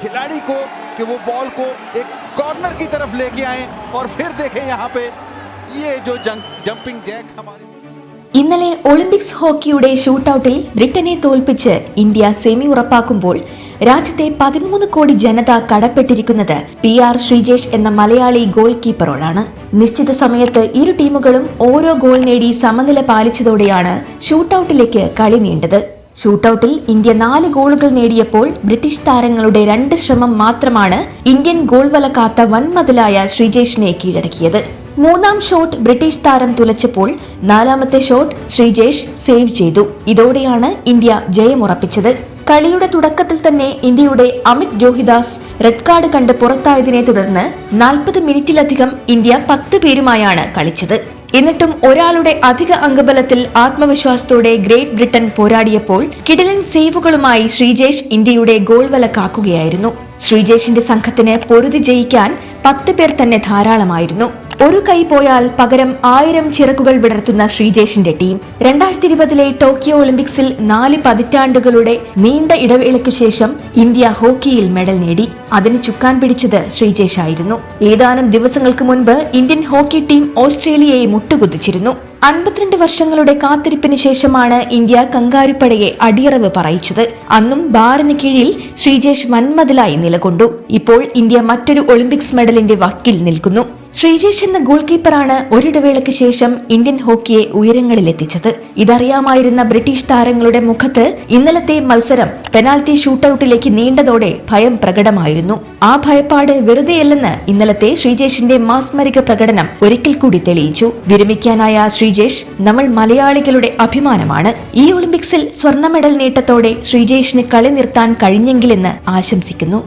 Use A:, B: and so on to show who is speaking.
A: खिलाड़ी को कि वो बॉल को एक कॉर्नर की तरफ लेके आए और फिर देखें यहाँ पे ये जो जंप, जंपिंग जैक हमारे
B: ഇന്നലെ ഒളിമ്പിക്സ് ഹോക്കിയുടെ ഷൂട്ടൌട്ടിൽ ബ്രിട്ടനെ തോൽപ്പിച്ച് ഇന്ത്യ സെമി ഉറപ്പാക്കുമ്പോൾ രാജ്യത്തെ പതിമൂന്ന് കോടി ജനത കടപ്പെട്ടിരിക്കുന്നത് പി ആർ ശ്രീജേഷ് എന്ന മലയാളി ഗോൾ കീപ്പറോടാണ് നിശ്ചിത സമയത്ത് ഇരു ടീമുകളും ഓരോ ഗോൾ നേടി സമനില പാലിച്ചതോടെയാണ് ഷൂട്ടൌട്ടിലേക്ക് കളി നീണ്ടത് ഷൂട്ടൌട്ടിൽ ഇന്ത്യ നാല് ഗോളുകൾ നേടിയപ്പോൾ ബ്രിട്ടീഷ് താരങ്ങളുടെ രണ്ട് ശ്രമം മാത്രമാണ് ഇന്ത്യൻ ഗോൾ വല കാത്ത വൻമതിലായ ശ്രീജേഷിനെ കീഴടക്കിയത്. മൂന്നാം ഷോട്ട് ബ്രിട്ടീഷ് താരം തുലച്ചപ്പോൾ നാലാമത്തെ ഷോട്ട് ശ്രീജേഷ് സേവ് ചെയ്തു. ഇതോടെയാണ് ഇന്ത്യ ജയമുറപ്പിച്ചത് കളിയുടെ തുടക്കത്തിൽ തന്നെ ഇന്ത്യയുടെ അമിത് ജോഹിദാസ് റെഡ് കാർഡ് കണ്ട് പുറത്തായതിനെ തുടർന്ന് നാൽപ്പത് മിനിറ്റിലധികം ഇന്ത്യ പത്ത് പേരുമായാണ് കളിച്ചത്. എന്നിട്ടും ഒരാളുടെ അധിക അംഗബലത്തിൽ ആത്മവിശ്വാസത്തോടെ ഗ്രേറ്റ് ബ്രിട്ടൻ പോരാടിയപ്പോൾ കിടിലൻ സേവുകളുമായി ശ്രീജേഷ് ഇന്ത്യയുടെ ഗോൾ വല കാക്കുകയായിരുന്നു ശ്രീജേഷിന്റെ സംഘത്തിന് പൊരുതി ജയിക്കാൻ പത്ത് പേർ തന്നെ ധാരാളമായിരുന്നു. ഒരു കൈ പോയാൽ പകരം ആയിരം ചിറകുകൾ വിടർത്തുന്ന ശ്രീജേഷിന്റെ ടീം രണ്ടായിരത്തി ഇരുപതിലെ ടോക്കിയോ ഒളിമ്പിക്സിൽ നാല് പതിറ്റാണ്ടുകളുടെ നീണ്ട ഇടവേളയ്ക്കു ശേഷം ഇന്ത്യ ഹോക്കിയിൽ മെഡൽ നേടി. അതിന് ചുക്കാൻ പിടിച്ചത് ശ്രീജേഷ് ആയിരുന്നു ഏതാനും ദിവസങ്ങൾക്ക് മുൻപ് ഇന്ത്യൻ ഹോക്കി ടീം ഓസ്ട്രേലിയയെ മുട്ടുകുത്തിച്ചിരുന്നു. അൻപത്തിരണ്ട് വർഷങ്ങളുടെ കാത്തിരിപ്പിന് ശേഷമാണ് ഇന്ത്യ കങ്കാരുപ്പടയെ അടിയറവ് പറയിച്ചത്. അന്നും ബാറിന് കീഴിൽ ശ്രീജേഷ് വൻമതിലായി നിലകൊണ്ടു. ഇപ്പോൾ ഇന്ത്യ മറ്റൊരു ഒളിമ്പിക്സ് മെഡലിന്റെ വക്കിൽ നിൽക്കുന്നു. ശ്രീജേഷ് എന്ന ഗോൾ കീപ്പറാണ് ഒരിടവേളയ്ക്ക് ശേഷം ഇന്ത്യൻ ഹോക്കിയെ ഉയരങ്ങളിലെത്തിച്ചത്. ഇതറിയാമായിരുന്ന ബ്രിട്ടീഷ് താരങ്ങളുടെ മുഖത്ത് ഇന്നലത്തെ മത്സരം പെനാൽറ്റി ഷൂട്ടൌട്ടിലേക്ക് നീണ്ടതോടെ ഭയം പ്രകടമായിരുന്നു. ആ ഭയപ്പാട് വെറുതെയല്ലെന്ന് ഇന്നലത്തെ ശ്രീജേഷിന്റെ മാസ്മരിക പ്രകടനം ഒരിക്കൽ കൂടി തെളിയിച്ചു. വിരമിക്കാനായ ശ്രീജേഷ് നമ്മൾ മലയാളികളുടെ അഭിമാനമാണ്. ഈ ഒളിമ്പിക്സിൽ സ്വർണ മെഡൽ നേട്ടത്തോടെ ശ്രീജേഷിന് കളി നിർത്താൻ കഴിഞ്ഞെങ്കിലെന്ന് ആശംസിക്കുന്നു.